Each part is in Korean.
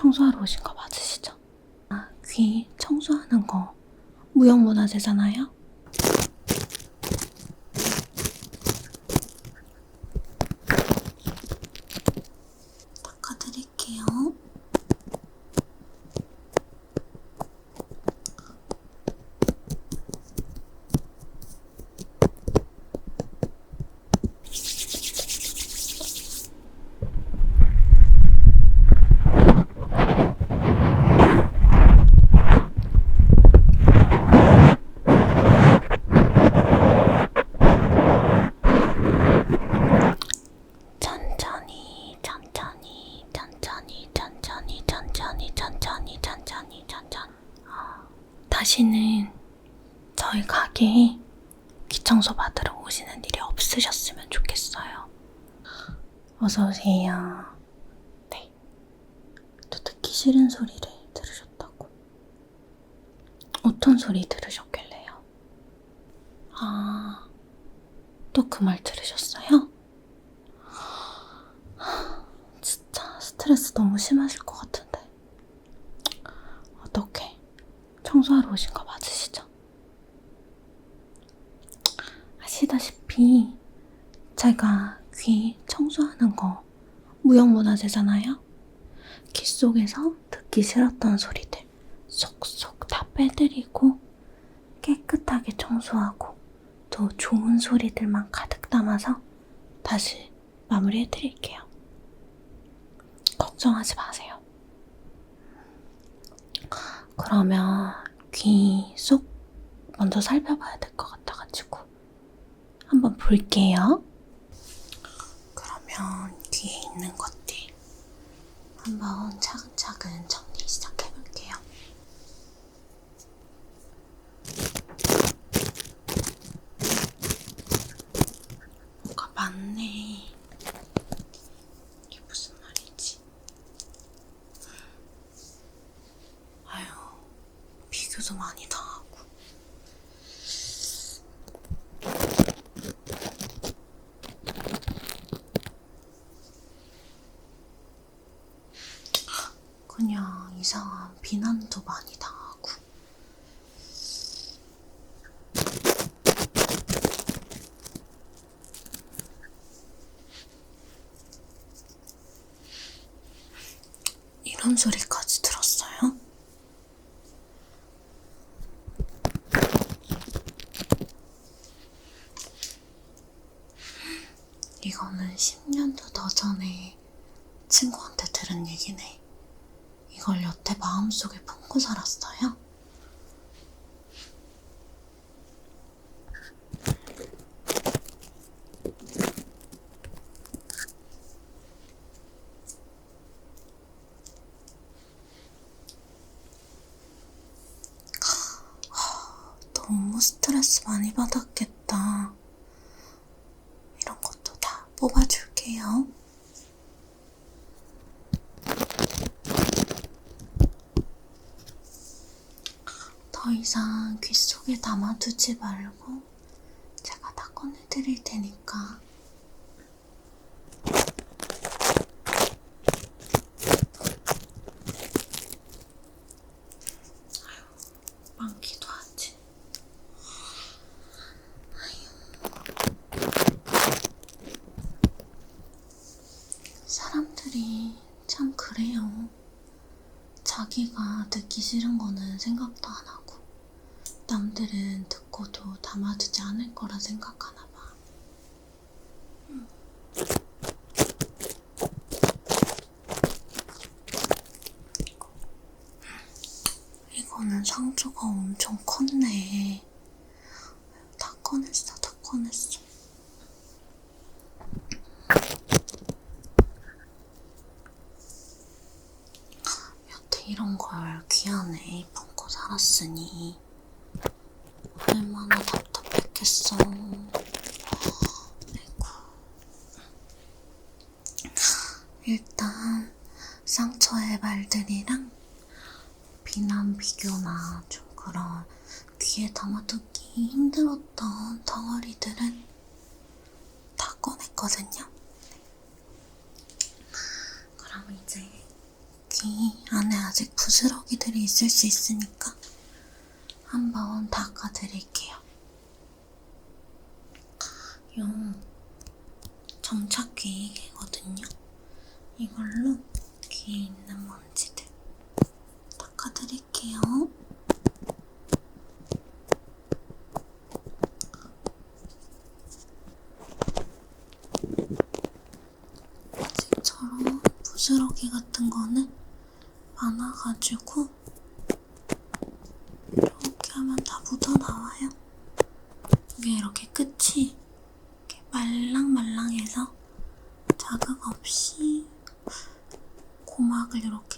청소하러 오신 거 맞으시죠? 아, 귀 청소하는 거 무형문화재잖아요? 닦아드릴게요. 천천히, 천천히, 천천히, 천천히, 천천히, 천천히, 천천히, 천천히. 어, 다시는 가게에 귀청소 받으러 오시는 일이 없으셨으면 좋겠어요. 어서 오세요. 네. 또 듣기 싫은 소리를 들으셨다고. 어떤 소리 들으셨길래요? 아, 또 그 말 들으셨어요? 진짜 스트레스 너무 심하실 것 같은데. 어떻게 청소하러 오신 거 맞으시죠? 아시다시피 제가 귀 청소하는 거 무형문화재잖아요? 귀 속에서 듣기 싫었던 소리들 속속 다 빼드리고 깨끗하게 청소하고 더 좋은 소리들만 가득 담아서 다시 마무리해드릴게요. 걱정하지 마세요. 그러면 귀 속 먼저 살펴봐야 될 것 같아가지고 한번 볼게요. 그러면 귀에 있는 것들 한번 차근차근 정리 시작해볼게요. 뭐가 많네. 이게 무슨 말이지? 아유, 비교도 많이 당하고. 그냥 이상한 비난도 많이 당하고. 이런 소리까지 들었어요? 이거는 10년도 더 전에 친구한테 들은 얘기네. 이걸 여태 마음속에 품고 살았어요? 너무 스트레스 많이 받았겠다. 이런 것도 다 뽑아줄게요. 더 이상 귀 속에 담아두지 말고 제가 다 꺼내드릴 테니까. 아유, 많기도 하지. 사람들이 참 그래요. 자기가 듣기 싫은 거는 생각도 안 하고, 남들은 듣고도 담아두지 않을 거라 생각하나 봐. 음. 이거는 상처가 엄청 컸네. 다 꺼냈어, 다 꺼냈어. 여태 이런 걸 귀 안에 품고 살았으니 얼마나 답답했겠어. 아이고. 일단 상처의 말들이랑 비난 비교나 좀 그런 귀에 담아두기 힘들었던 덩어리들은 다 꺼냈거든요. 그럼 이제 귀귀 안에 아직 부스러기들이 있을 수 있으니까 한번 닦아드릴게요. 요 점착귀이거든요. 이걸로 귀에 있는 먼지들 닦아드릴게요. 아직처럼 부스러기 같은 거는 많아가지고 이렇게 하면 다 묻어 나와요. 이게 이렇게 끝이 이렇게 말랑말랑해서 자극 없이 고막을 이렇게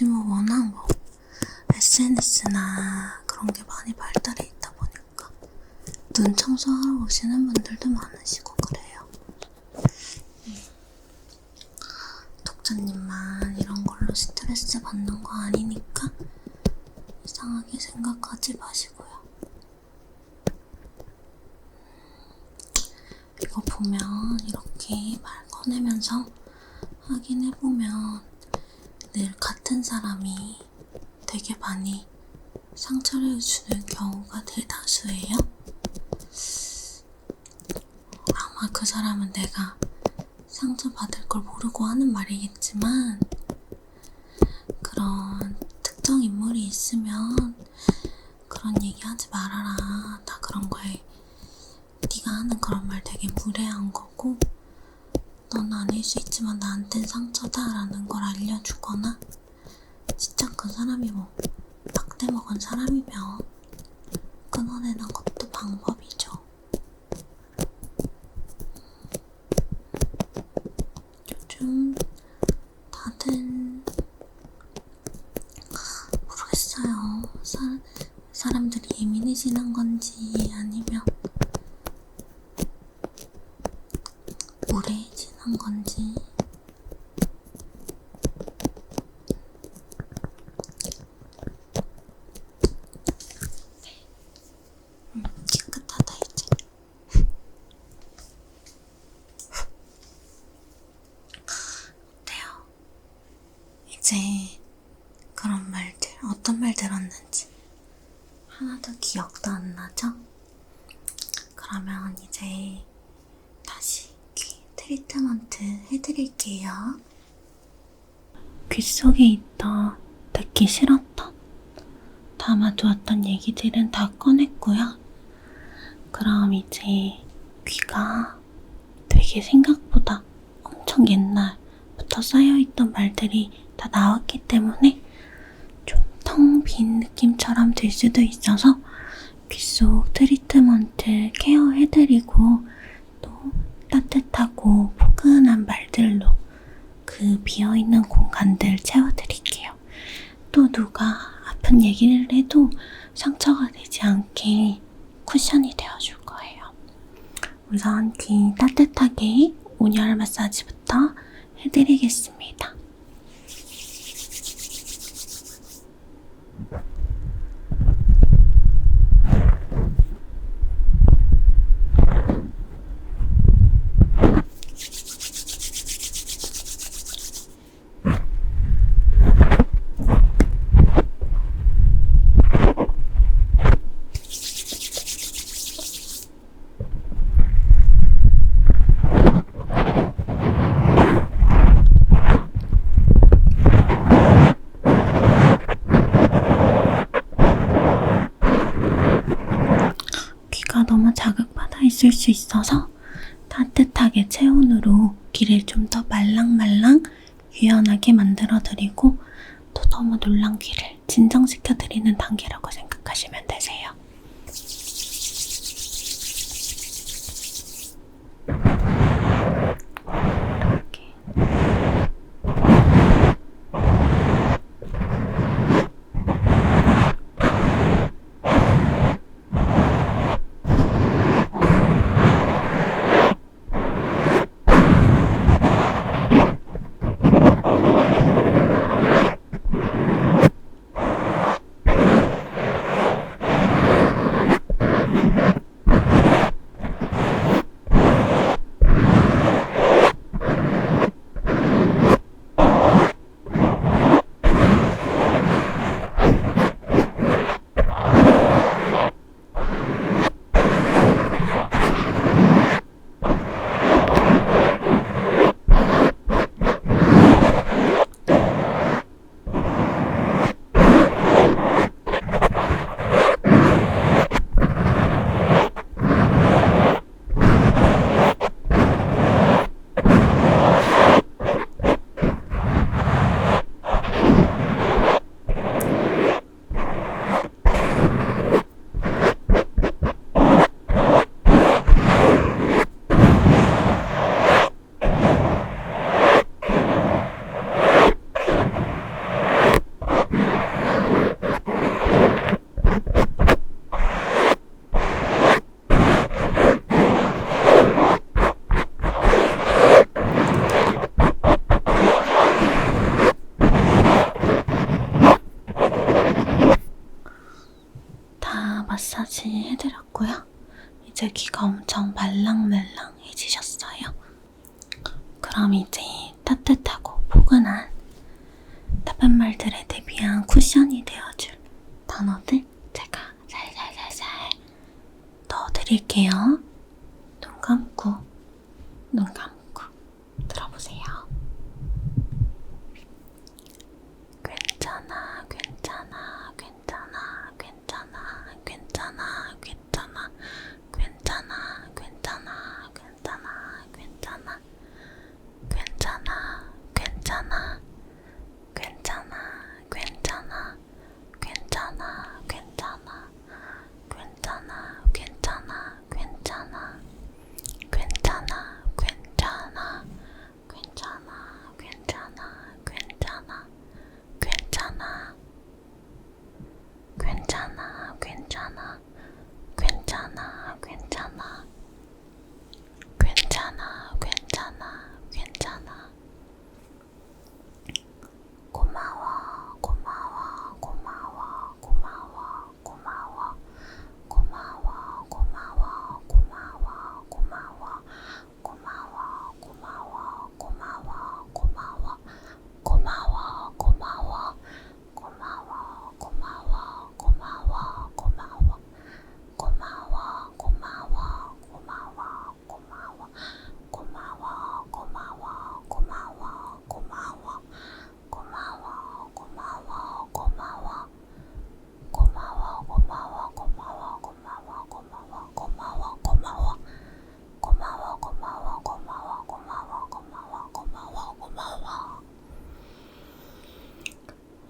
요즘은 워낙 뭐 SNS나 그런 게 많이 발달해 있다 보니까 눈 청소하러 오시는 분들도 많으시고 그래요. 음. 독자님만 이런 걸로 스트레스 받는 거 아니니까 이상하게 생각하지 마시고요. 이거 보면 이렇게 말 꺼내면서 확인해보면 늘 같은 사람이 되게 많이 상처를 주는 경우가 대다수예요. 아마 그 사람은 내가 상처받을 걸 모르고 하는 말이겠지만 그런 특정 인물이 있으면 그런 얘기 하지 말아라. 나 그런 거에 네가 하는 그런 말 되게 무례한 거고 넌 아닐 수 있지만 나한텐 상처다라는 걸 알려주거나 진짜 그 사람이 뭐 낙대 먹은 사람이면 끊어내는 것도 방법이죠. 요즘 다들 모르겠어요. 사, 사람들이 예민해지는 건지 아니면 무례해지는 건지 음, 깨끗하다 이제 어때요? 이제 그런 말들 어떤 말 들었는지 하나도 기억도 안 나죠? 그러면 이제 다시 귀 트리트먼트 해드릴게요. 귓속에 있던 듣기 싫었던 담아두었던 얘기들은 다 꺼냈고요. 그럼 이제 귀가 되게 생각보다 엄청 옛날부터 쌓여있던 말들이 다 나왔기 때문에 좀 텅 빈 느낌처럼 들 수도 있어서 귓속 트리트먼트 케어해드리고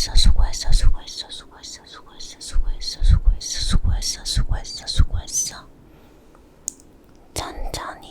수고했어 수고했어 수고했어 수고했어 수고했어 수고했어 수고했어 수고했어 수고했어 수고했어. 천천히.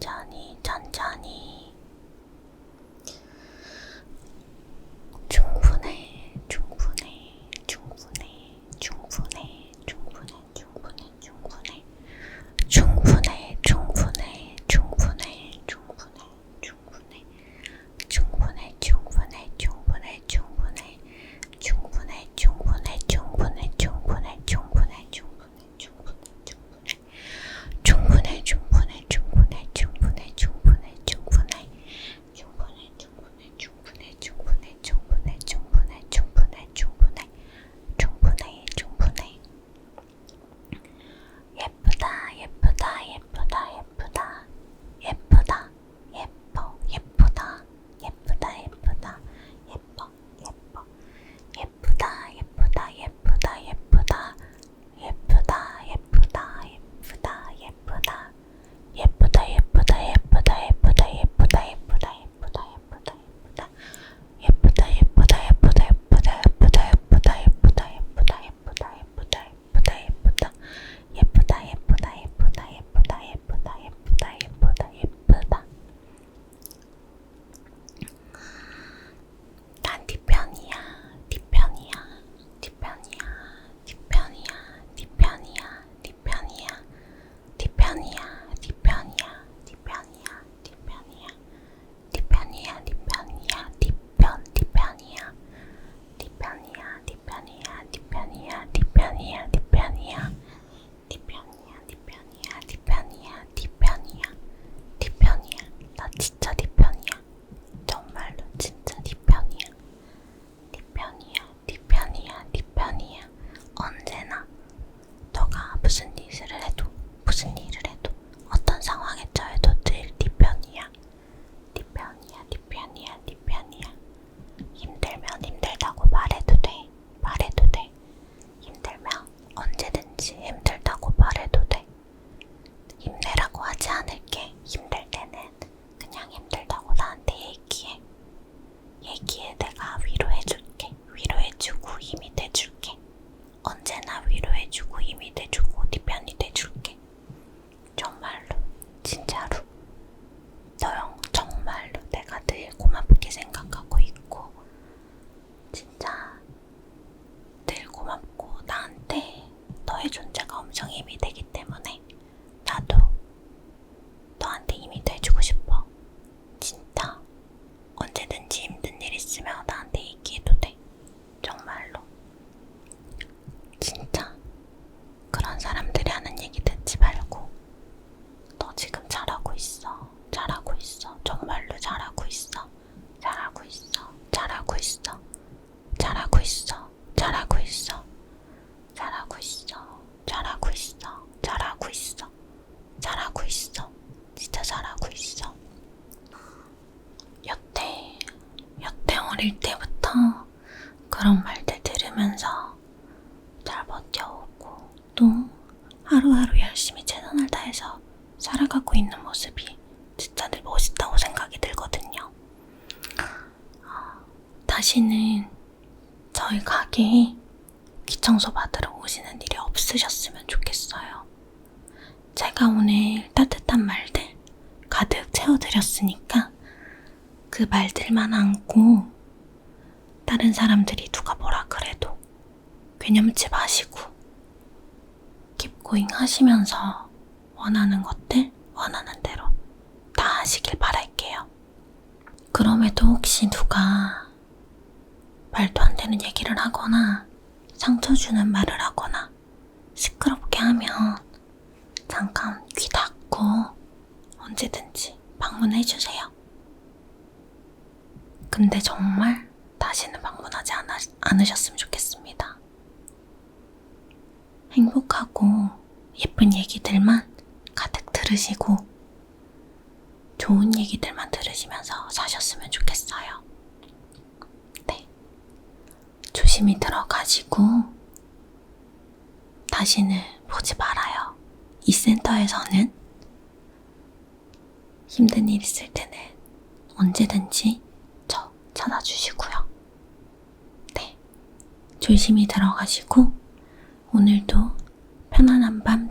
John 있는 모습이 진짜 늘 멋있다고 생각이 들거든요. 아, 다시는 저희 가게에 기청소 받으러 오시는 일이 없으셨으면 좋겠어요. 제가 오늘 따뜻한 말들 가득 채워드렸으니까 그 말들만 안고 다른 사람들이 누가 뭐라 그래도 괴념치 마시고 킵고잉 하시면서 원하는 것들 혹시 누가 말도 안 되는 얘기를 하거나 상처 주는 말을 하거나 시끄럽게 하면 잠깐 귀 닫고 언제든지 방문해 주세요. 근데 정말 다시는 방문하지 않아, 않으셨으면 좋겠습니다. 행복하고 예쁜 얘기들만 가득 들으시고 좋은 얘기들만 들으시면서 사셨으면 좋겠어요. 네. 조심히 들어가시고 다시는 보지 말아요. 이 센터에서는 힘든 일 있을 때는 언제든지 저 찾아주시고요. 네. 조심히 들어가시고 오늘도 편안한 밤